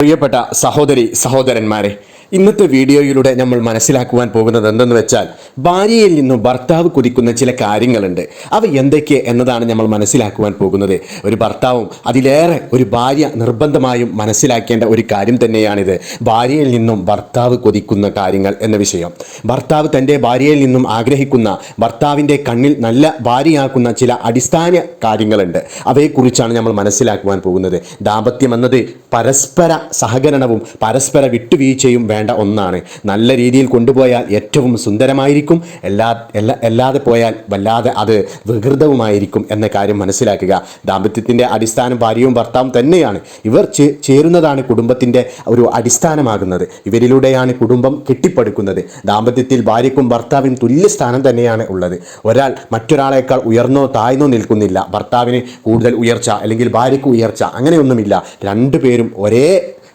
പ്രിയപ്പെട്ട സഹോദരി സഹോദരന്മാരെ ഇന്നത്തെ വീഡിയോയിലൂടെ നമ്മൾ മനസ്സിലാക്കുവാൻ പോകുന്നത് എന്തെന്ന് വെച്ചാൽ ഭാര്യയിൽ നിന്നും ഭർത്താവ് കുതിക്കുന്ന ചില കാര്യങ്ങളുണ്ട്. അവ എന്തൊക്കെ എന്നതാണ് നമ്മൾ മനസ്സിലാക്കുവാൻ പോകുന്നത്. ഒരു ഭർത്താവും അതിലേറെ ഒരു ഭാര്യ നിർബന്ധമായും മനസ്സിലാക്കേണ്ട ഒരു കാര്യം തന്നെയാണിത്. ഭാര്യയിൽ നിന്നും ഭർത്താവ് കൊതിക്കുന്ന കാര്യങ്ങൾ എന്ന വിഷയം. ഭർത്താവ് തന്റെ ഭാര്യയിൽ നിന്നും ആഗ്രഹിക്കുന്ന ഭർത്താവിന്റെ കണ്ണിൽ നല്ല ഭാര്യയാക്കുന്ന ചില അടിസ്ഥാന കാര്യങ്ങളുണ്ട്. അവയെക്കുറിച്ചാണ് നമ്മൾ മനസ്സിലാക്കുവാൻ പോകുന്നത്. ദാമ്പത്യം എന്നത് പരസ്പര സഹകരണവും പരസ്പര വിട്ടുവീഴ്ചയും വേണ്ട ഒന്നാണ്. നല്ല രീതിയിൽ കൊണ്ടുപോയാൽ ഏറ്റവും സുന്ദരമായിരിക്കും. എല്ലാ എല്ലാ അല്ലാതെ പോയാൽ വല്ലാതെ അത് വികൃതവുമായിരിക്കും എന്ന കാര്യം മനസ്സിലാക്കുക. ദാമ്പത്യത്തിന്റെ അടിസ്ഥാനം ഭാര്യയും ഭർത്താവും തന്നെയാണ്. ഇവർ ചേരുന്നതാണ് കുടുംബത്തിന്റെ ഒരു അടിസ്ഥാനമാകുന്നത്. ഇവരിലൂടെയാണ് കുടുംബം കെട്ടിപ്പടുക്കുന്നത്. ദാമ്പത്യത്തിൽ ഭാര്യയ്ക്കും ഭർത്താവിനും തുല്യ സ്ഥാനം തന്നെയാണ് ഉള്ളത്. ഒരാൾ മറ്റൊരാളേക്കാൾ ഉയർന്നോ താഴ്ന്നോ നിൽക്കുന്നില്ല. ഭർത്താവിന് കൂടുതൽ ഉയർച്ച അല്ലെങ്കിൽ ഭാര്യയ്ക്ക് ഉയർച്ച അങ്ങനെയൊന്നുമില്ല. രണ്ടുപേരും ഒരേ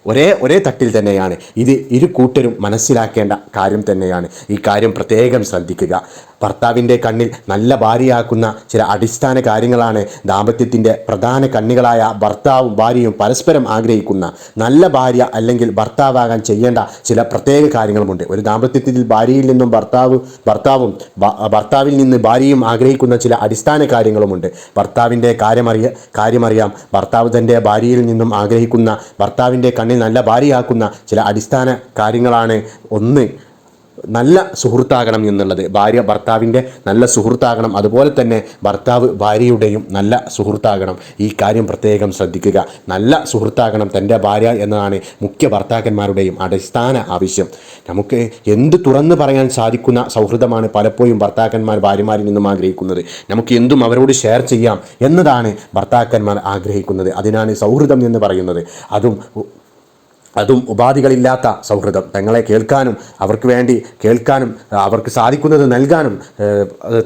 ഒരേ ഒരേ തട്ടിൽ തന്നെയാണ്. ഇത് ഇരു കൂട്ടരും മനസ്സിലാക്കേണ്ട കാര്യം തന്നെയാണ്. ഈ കാര്യം പ്രത്യേകം ശ്രദ്ധിക്കുക. ഭർത്താവിന്റെ കണ്ണിൽ നല്ല ഭാര്യയാക്കുന്ന ചില അടിസ്ഥാന കാര്യങ്ങളാണ് ദാമ്പത്യത്തിന്റെ പ്രധാന കണ്ണികളായ ഭർത്താവും ഭാര്യയും പരസ്പരം ആഗ്രഹിക്കുന്ന നല്ല ഭാര്യ അല്ലെങ്കിൽ ഭർത്താവാകാൻ ചെയ്യേണ്ട ചില പ്രത്യേക കാര്യങ്ങളുമുണ്ട്. ഒരു ദാമ്പത്യത്തിൽ ഭാര്യയിൽ നിന്നും ഭർത്താവ് ഭർത്താവും ഭർത്താവിൽ നിന്ന് ഭാര്യയും ആഗ്രഹിക്കുന്ന ചില അടിസ്ഥാന കാര്യങ്ങളുമുണ്ട്. ഭർത്താവിന്റെ കാര്യമറിയ കാര്യമറിയാം. ഭർത്താവ് തന്റെ ഭാര്യയിൽ നിന്നും ആഗ്രഹിക്കുന്ന ഭർത്താവിന്റെ കണ്ണിൽ നല്ല ഭാര്യയാക്കുന്ന ചില അടിസ്ഥാന കാര്യങ്ങളാണ് ഒന്ന് നല്ല സുഹൃത്താകണം എന്നുള്ളത്. ഭാര്യ ഭർത്താവിന്റെ നല്ല സുഹൃത്താകണം. അതുപോലെ തന്നെ ഭർത്താവ് ഭാര്യയുടെയും നല്ല സുഹൃത്താകണം. ഈ കാര്യം പ്രത്യേകം ശ്രദ്ധിക്കുക. നല്ല സുഹൃത്താകണം തന്റെ ഭാര്യ എന്നതാണ് മുഖ്യ ഭർത്താക്കന്മാരുടെയും അടിസ്ഥാന ആവശ്യം. നമുക്ക് എന്ത് തുറന്ന് പറയാൻ സാധിക്കുന്ന സൗഹൃദമാണ് പലപ്പോഴും ഭർത്താക്കന്മാർ ഭാര്യമാരിൽ നിന്നും ആഗ്രഹിക്കുന്നത്. നമുക്ക് എന്തും അവരോട് ഷെയർ ചെയ്യാം എന്നതാണ് ഭർത്താക്കന്മാർ ആഗ്രഹിക്കുന്നത്. അതിനാണ് സൗഹൃദം എന്ന് പറയുന്നത്. അതും അതും ഉപാധികളില്ലാത്ത സൗഹൃദം. തങ്ങളെ കേൾക്കാനും അവർക്ക് വേണ്ടി കേൾക്കാനും അവർക്ക് സാധിക്കുന്നത് നൽകാനും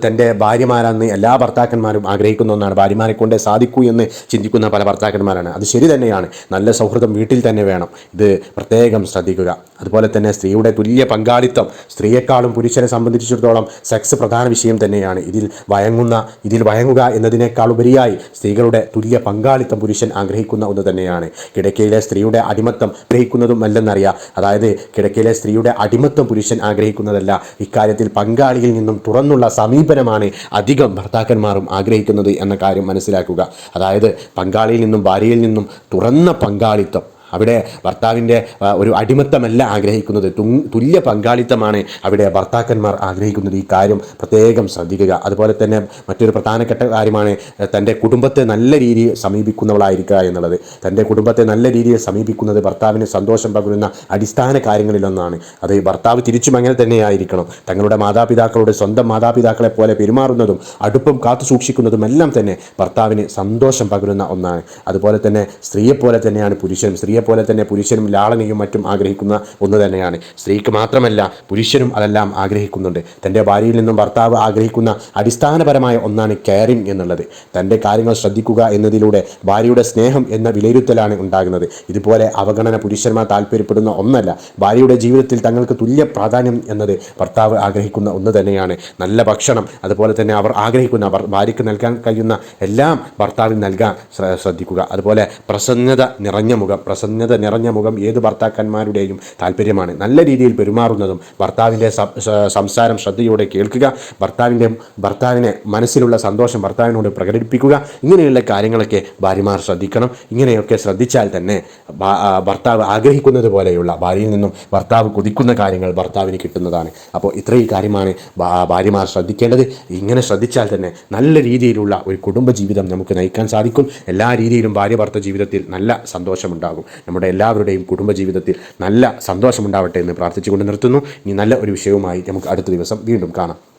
തന്റെ ഭാര്യമാരാന്ന് എല്ലാ ഭർത്താക്കന്മാരും ആഗ്രഹിക്കുന്ന ഒന്നാണ്. ഭാര്യമാരെ കൊണ്ടേ സാധിക്കൂ എന്ന് ചിന്തിക്കുന്ന പല ഭർത്താക്കന്മാരാണ്. അത് ശരി തന്നെയാണ്. നല്ല സൗഹൃദം വീട്ടിൽ തന്നെ വേണം. ഇത് പ്രത്യേകം ശ്രദ്ധിക്കുക. അതുപോലെ തന്നെ സ്ത്രീയുടെ തുല്യ പങ്കാളിത്തം സ്ത്രീയെക്കാളും പുരുഷനെ സംബന്ധിച്ചിടത്തോളം സെക്സ് പ്രധാന വിഷയം തന്നെയാണ്. ഇതിൽ വയങ്ങുന്ന ഇതിൽ വയങ്ങുക എന്നതിനേക്കാൾ ഉപരിയായി സ്ത്രീകളുടെ തുല്യ പങ്കാളിത്തം പുരുഷൻ ആഗ്രഹിക്കുന്ന ഒന്ന് തന്നെയാണ്. കിടക്കയിലെ സ്ത്രീയുടെ അടിമത്തം ആഗ്രഹിക്കുന്നതും അല്ലെന്നറിയാം അതായത് കിടക്കയിലെ സ്ത്രീയുടെ അടിമത്വം പുരുഷൻ ആഗ്രഹിക്കുന്നതല്ല. ഇക്കാര്യത്തിൽ പങ്കാളിയിൽ നിന്നും തുറന്നുള്ള സമീപനമാണ് അധികം ഭർത്താക്കന്മാരും ആഗ്രഹിക്കുന്നത് എന്ന കാര്യം മനസ്സിലാക്കുക. അതായത് പങ്കാളിയിൽ നിന്നും ഭാര്യയിൽ നിന്നും തുറന്ന പങ്കാളിത്തം അവിടെ ഭർത്താവിന്റെ ഒരു അടിമത്തമല്ല ആഗ്രഹിക്കുന്നത്. തുല്യ പങ്കാളിത്തമാണ് അവിടെ ഭർത്താക്കന്മാർ ആഗ്രഹിക്കുന്നത്. ഈ കാര്യം പ്രത്യേകം ശ്രദ്ധിക്കുക. അതുപോലെ തന്നെ മറ്റൊരു പ്രധാനപ്പെട്ട കാര്യമാണ് തന്റെ കുടുംബത്തെ നല്ല രീതിയിൽ സമീപിക്കുന്നവളായിരിക്കുക എന്നുള്ളത്. തന്റെ കുടുംബത്തെ നല്ല രീതിയിൽ സമീപിക്കുന്നത് ഭർത്താവിന് സന്തോഷം പകരുന്ന അടിസ്ഥാന കാര്യങ്ങളിലൊന്നാണ്. അത് ഭർത്താവ് തിരിച്ചും അങ്ങനെ തന്നെയായിരിക്കണം. തങ്ങളുടെ മാതാപിതാക്കളുടെ സ്വന്തം മാതാപിതാക്കളെ പോലെ പെരുമാറുന്നതും അടുപ്പം കാത്തു സൂക്ഷിക്കുന്നതും എല്ലാം തന്നെ ഭർത്താവിന് സന്തോഷം പകരുന്ന ഒന്നാണ്. അതുപോലെ തന്നെ സ്ത്രീയെപ്പോലെ തന്നെയാണ് പുരുഷനും. സ്ത്രീയെ പോലെ തന്നെ പുരുഷനും ലാളനയും മറ്റും ആഗ്രഹിക്കുന്ന ഒന്ന് തന്നെയാണ്. സ്ത്രീക്ക് മാത്രമല്ല പുരുഷനും അതെല്ലാം ആഗ്രഹിക്കുന്നുണ്ട്. തന്റെ ഭാര്യയിൽ നിന്നും ഭർത്താവ് ആഗ്രഹിക്കുന്ന അടിസ്ഥാനപരമായ ഒന്നാണ് കെയറിംഗ് എന്നുള്ളത്. തന്റെ കാര്യങ്ങൾ ശ്രദ്ധിക്കുക എന്നതിലൂടെ ഭാര്യയുടെ സ്നേഹം എന്ന വിലയിരുത്തലാണ് ഉണ്ടാകുന്നത്. ഇതുപോലെ അവഗണന പുരുഷന്മാർ താല്പര്യപ്പെടുന്ന ഒന്നല്ല ഭാര്യയുടെ ജീവിതത്തിൽ തങ്ങൾക്ക് തുല്യ പ്രാധാന്യം എന്നത് ഭർത്താവ് ആഗ്രഹിക്കുന്ന ഒന്ന് തന്നെയാണ്. നല്ല ഭക്ഷണം അതുപോലെ തന്നെ അവർ ആഗ്രഹിക്കുന്ന ഭാര്യയ്ക്ക് നൽകാൻ കഴിയുന്ന എല്ലാം ഭർത്താവിന് നൽകാൻ ശ്രദ്ധിക്കുക. അതുപോലെ പ്രസന്നത നിറഞ്ഞ മുഖം പ്രസന്നത നിറഞ്ഞ മുഖം ഏത് ഭർത്താക്കന്മാരുടെയും താല്പര്യമാണ്. നല്ല രീതിയിൽ പെരുമാറുന്നതും ഭർത്താവിന്റെ സംസാരം ശ്രദ്ധയോടെ കേൾക്കുക ഭർത്താവിന്റെ ഭർത്താവിനെ മനസ്സിലുള്ള സന്തോഷം ഭർത്താവിനോട് പ്രകടിപ്പിക്കുക ഇങ്ങനെയുള്ള കാര്യങ്ങളൊക്കെ ഭാര്യമാർ ശ്രദ്ധിക്കണം. ഇങ്ങനെയൊക്കെ ശ്രദ്ധിച്ചാൽ തന്നെ ഭർത്താവ് ആഗ്രഹിക്കുന്നത് പോലെയുള്ള ഭാര്യയിൽ നിന്നും ഭർത്താവ് കൊതിക്കുന്ന കാര്യങ്ങൾ ഭർത്താവിന് കിട്ടുന്നതാണ്. അപ്പോൾ ഇത്രയും കാര്യമാണ് ഭാര്യമാർ ശ്രദ്ധിക്കേണ്ടത്. ഇങ്ങനെ ശ്രദ്ധിച്ചാൽ തന്നെ നല്ല രീതിയിലുള്ള ഒരു കുടുംബ ജീവിതം നമുക്ക് നയിക്കാൻ സാധിക്കും. എല്ലാ രീതിയിലും ഭാര്യ ഭർത്ത ജീവിതത്തിൽ നല്ല സന്തോഷമുണ്ടാകും. നമ്മുടെ എല്ലാവരുടെയും കുടുംബജീവിതത്തിൽ നല്ല സന്തോഷമുണ്ടാവട്ടെ എന്ന് പ്രാർത്ഥിച്ചുകൊണ്ട് നിർത്തുന്നു. ഇനി നല്ല ഒരു വിഷയവുമായി നമുക്ക് അടുത്ത ദിവസം വീണ്ടും കാണാം.